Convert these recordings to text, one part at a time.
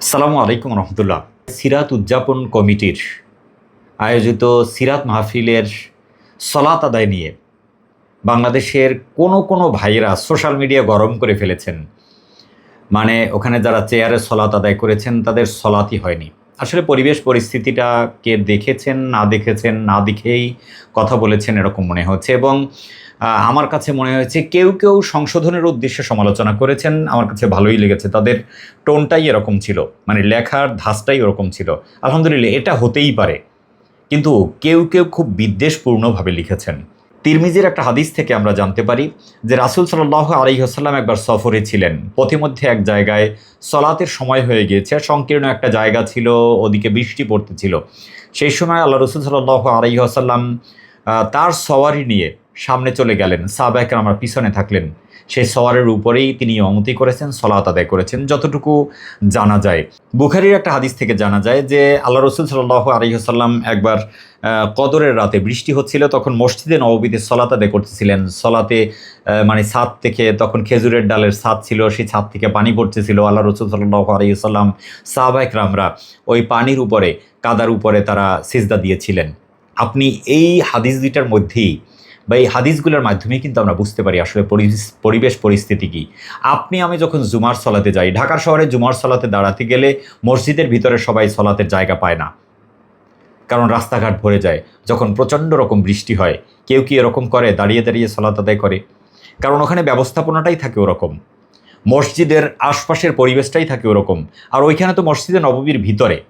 আসসালামু আলাইকুম রহমতুল্লাহ। সিরাত উদযাপন কমিটির আয়োজিত সিরাত মাহফিলের সলাত আদায় নিয়ে বাংলাদেশের কোনো কোনো ভাইয়েরা সোশ্যাল মিডিয়া গরম করে ফেলেছেন। মানে ওখানে যারা চেয়ারে সলাত আদায় করেছেন, তাদের সলাতই হয়নি। আসলে পরিবেশ পরিস্থিতিটাকে দেখেছেন, না দেখেছেন, না দেখেই কথা বলেছেন এরকম মনে হচ্ছে এবং আমার কাছে মনে হয়েছে কেউ কেউ সংশোধনের উদ্দেশ্যে সমালোচনা করেছেন, আমার কাছে ভালোই লেগেছে। তাদের টোনটাই এরকম ছিল মানে লেখার ধাঁচটাই ওরকম ছিল। আলহামদুলিল্লাহ এটা হতেই পারে। কিন্তু কেউ কেউ খুব বিদ্বেষপূর্ণভাবে লিখেছেন। তিরমিজির একটা হাদিস থেকে আমরা জানতে পারি যে রাসুল সাল্লাহ আলহিহাসাল্লাম একবার সফরে ছিলেন। পথিমধ্যে এক জায়গায় সলাতের সময় হয়ে গিয়েছে, সংকীর্ণ একটা জায়গা ছিল, ওদিকে বৃষ্টি পড়তেছিল। সেই সময় আল্লাহ রসুল সাল্লাহ আলহিহাসাল্লাম তার সওয়ারি নিয়ে সামনে চলে গেলেন। সাহবায়কের আমার পিছনে থাকলেন। সেই সওয়ারের উপরেই তিনি অমতি করেছেন, সলাত আদায় করেছেন, যতটুকু জানা যায়। বুখারির একটা হাদিস থেকে জানা যায় যে আল্লাহ রসুল সাল্লাহ আলহিহাসাল্লাম একবার কদরের রাতে বৃষ্টি হচ্ছিল, তখন মসজিদে নববীতে সলাত আদায় করতেছিলেন। সলাতে মানে ছাদ থেকে তখন খেজুরের ডালের ছাদ ছিল, সেই ছাদ থেকে পানি পড়তেছিল। আল্লাহ রসুল সাল্লাহ আলহিহাল্লাম সাহবাইক রামরা ওই পানির উপরে, কাদার উপরে তারা সিজদা দিয়েছিলেন। আপনি এই হাদিস দুইটার মধ্যেই বা এই হাদিসগুলোর মাধ্যমেই কিন্তু আমরা বুঝতে পারি আসলে পরিবেশ- পরিস্থিতি কী। আপনি, আমি যখন জুমার সলাতে যাই, ঢাকার শহরে জুমার সলাতে দাঁড়াতে গেলে মসজিদের ভিতরে সবাই সলাতের জায়গা পায় না। কারণ রাস্তাঘাট ভরে যায়, যখন প্রচণ্ড রকম বৃষ্টি হয়, কেউ কি এরকম করে, দাঁড়িয়ে দাঁড়িয়ে সলাত আদায় করে? কারণ ওখানে ব্যবস্থাপনাটাই থাকে ওরকম। মসজিদের আশপাশের পরিবেশটাই থাকে ওরকম। আর ওইখানে তো মসজিদে নববীর ভিতরে।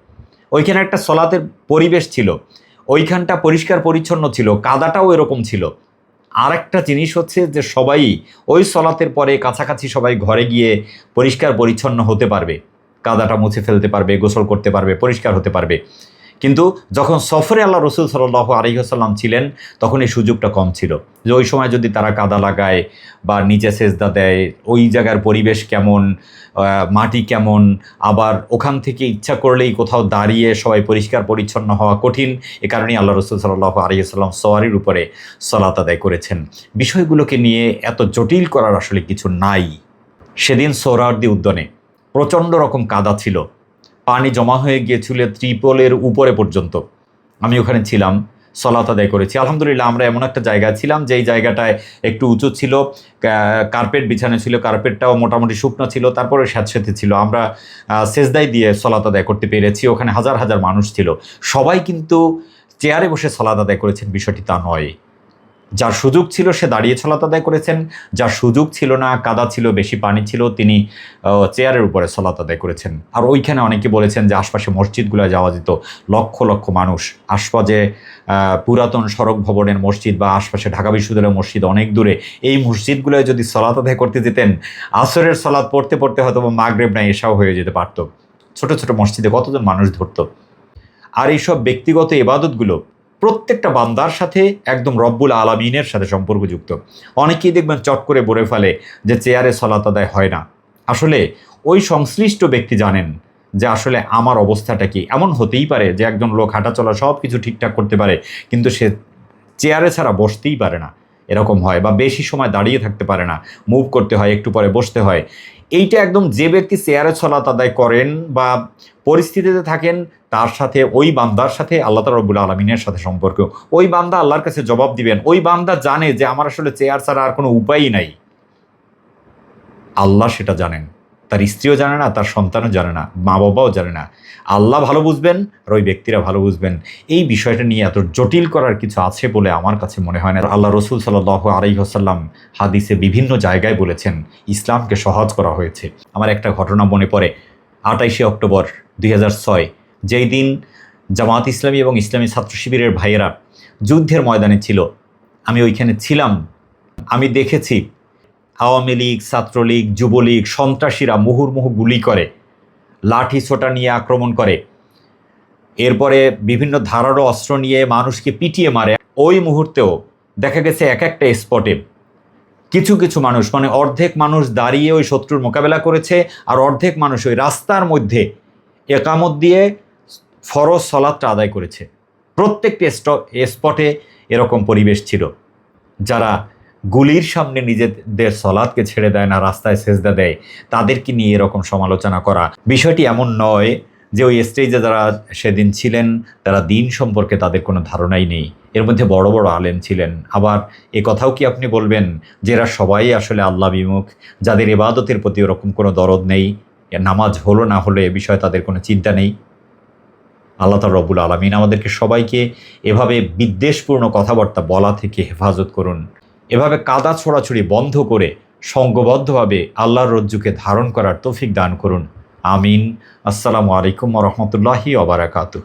ওইখানে একটা সলাতের পরিবেশ ছিল। ওইখানটা পরিষ্কার পরিচ্ছন্ন ছিল, কাদাটাও এরকম ছিল। আর একটা জিনিস হচ্ছে যে সবাই ওই সলাতের পরে কাছাকাছি সবাই ঘরে গিয়ে পরিষ্কার পরিচ্ছন্ন হতে পারবে। কাদাটা মুছে ফেলতে পারবে, গোসল করতে পারবে, পরিষ্কার হতে পারবে। কিন্তু যখন সফরে আল্লাহ রসুল সাল্লাহ আলহিহাসাল্লাম ছিলেন, তখন এই সুযোগটা কম ছিল যে ওই সময় যদি তারা কাদা লাগায় বা নিচে সেজদা দেয়, ওই জায়গার পরিবেশ কেমন মাটি কেমন, আবার ওখান থেকে ইচ্ছা করলেই কোথাও দাঁড়িয়ে সবাই পরিষ্কার পরিচ্ছন্ন হওয়া কঠিন, এ কারণেই আল্লাহ রসুল সাল্লাহ আলহিহাল্লাম সওয়ারির উপরে সলাত আদায় করেছেন। বিষয়গুলোকে নিয়ে এত জটিল করার আসলে কিছু নাই। সেদিন সোহরাওয়ার্দী উদ্যানে প্রচণ্ড রকম কাদা ছিল। পানি জমা হয়ে গিয়েছিল ত্রিপলের উপরে পর্যন্ত। আমি ওখানে ছিলাম সলাত আদায় করেছি। আলহামদুলিল্লাহ, আমরা এমন একটা জায়গায় ছিলাম, যেই জায়গাটায় একটু উঁচু ছিল কার্পেট বিছানো ছিল, কার্পেটটাও মোটামুটি শুকনো ছিল, তারপরে স্যাঁতস্যাঁতে ছিল। আমরা সেজদাই দিয়ে সলাত আদায় করতে পেরেছি, ওখানে হাজার হাজার মানুষ ছিল। সবাই কিন্তু চেয়ারে বসে সলাত আদায় করেছেন, বিষয়টি তা নয়। যার সুযোগ ছিল সে দাঁড়িয়ে সলাত আদায় করেছেন, যার সুযোগ ছিল না, কাদা ছিল, বেশি পানি ছিল, তিনি চেয়ারের উপরে সলাত আদায় করেছেন। আর ওইখানে অনেকে বলেছেন যে আশপাশে মসজিদগুলো যাওয়া যেত, লক্ষ লক্ষ মানুষ। আশপাশে পুরাতন সড়ক ভবনের মসজিদ বা আশপাশে ঢাকা বিশ্ববিদ্যালয়ের মসজিদ অনেক দূরে। এই মসজিদগুলোয় যদি সলাত আদায় করতে যেতেন, আসরের সলাৎ পড়তে পড়তে হয়তো বা মাগরেব না এসাও হয়ে যেতে পারতো। ছোট ছোট মসজিদে কতজন মানুষ ধরতো। আর এইসব ব্যক্তিগত এবাদতগুলো প্রত্যেকটা বান্দার সাথে একদম রব্বুল আলমিনের সাথে সম্পর্কযুক্ত। অনেকেই দেখবেন চট করে বলে ফেলে যে চেয়ারে সলাত আদায় হয় না। আসলে ওই সংশ্লিষ্ট ব্যক্তি জানেন যে আসলে আমার অবস্থাটা কি। এমন হতেই পারে যে একজন লোক হাঁটাচলা সব কিছু ঠিকঠাক করতে পারে, কিন্তু সে চেয়ারে ছাড়া বসতেই পারে না। এরকম হয় বা বেশি সময় দাঁড়িয়ে থাকতে পারে না মুভ করতে হয়, একটু পরে বসতে হয়। এইটা একদম যে ব্যক্তি চেয়ারে চলা আদায় করেন বা পরিস্থিতিতে থাকেন, তার সাথে ওই বান্দার সাথে আল্লাহ রব্বুল আলমিনের সাথে সম্পর্ক। ওই বান্দা আল্লাহর কাছে জবাব দিবেন। ওই বান্দা জানে যে আমার আসলে চেয়ার ছাড়া আর কোনো উপায়ই নাই। আল্লাহ সেটা জানেন। তার স্ত্রীও জানে না, তার সন্তানও জানে না মা বাবাও জানে না। আল্লাহ ভালো বুঝবেন আর ওই ব্যক্তিরা ভালো বুঝবেন। এই বিষয়টা নিয়ে এত জটিল করার কিছু আছে বলে আমার কাছে মনে হয় না। আল্লাহ রসুল সাল্লাহ আলাইহসাল্লাম হাদিসে বিভিন্ন জায়গায় বলেছেন, ইসলামকে সহজ করা হয়েছে। আমার একটা ঘটনা মনে পড়ে। আটাইশে অক্টোবর দুই যেই দিন জামাত ইসলামী এবং ইসলামী ছাত্র শিবিরের ভাইয়েরা যুদ্ধের ময়দানে ছিল। আমি ওইখানে ছিলাম। আমি দেখেছি আওয়ামী লীগ, ছাত্রলীগ, যুবলীগ, সন্ত্রাসীরা মুহুর্মুহু গুলি করে, লাঠি ছোটা নিয়ে আক্রমণ করে। এরপরে বিভিন্ন ধারালো অস্ত্র নিয়ে মানুষকে পিটিয়ে মারে। ওই মুহূর্তেও দেখা গেছে এক একটা স্পটে কিছু কিছু মানুষ মানে অর্ধেক মানুষ দাঁড়িয়ে ওই শত্রুর মোকাবেলা করেছে আর অর্ধেক মানুষ ওই রাস্তার মধ্যে একামত দিয়ে ফরজ সলাদটা আদায় করেছে। প্রত্যেকটি স্পটে এরকম পরিবেশ ছিল। যারা গুলির সামনে নিজেদের সলাদকে ছেড়ে দেয় না, রাস্তায় সেজদা দেয়। তাদেরকে নিয়ে এরকম সমালোচনা করা। বিষয়টি এমন নয় যে ওই স্টেজে যারা সেদিন ছিলেন, তারা দিন সম্পর্কে তাদের কোনো ধারণাই নেই। এর মধ্যে বড় বড় আলেম ছিলেন। আবার এ কথাও কি আপনি বলবেন যে এরা সবাই আসলে আল্লাহ বিমুখ, যাদের এবাদতের প্রতি ওরকম কোনো দরদ নেই? নামাজ হলো না হলো এ বিষয়ে তাদের কোনো চিন্তা নেই? আল্লাহ তাল রবুল আলমিন আমাদেরকে সবাইকে এভাবে বিদ্বেষপূর্ণ কথাবার্তা বলা থেকে হেফাজত করুন। এভাবে কাদা ছোড়াছুড়ি বন্ধ করে সঙ্গবদ্ধভাবে আল্লাহর রজ্জুকে ধারণ করার তৌফিক দান করুন। আমিন। আসসালামু আলাইকুম রহমতুল্লাহি ওবরাকাতুহ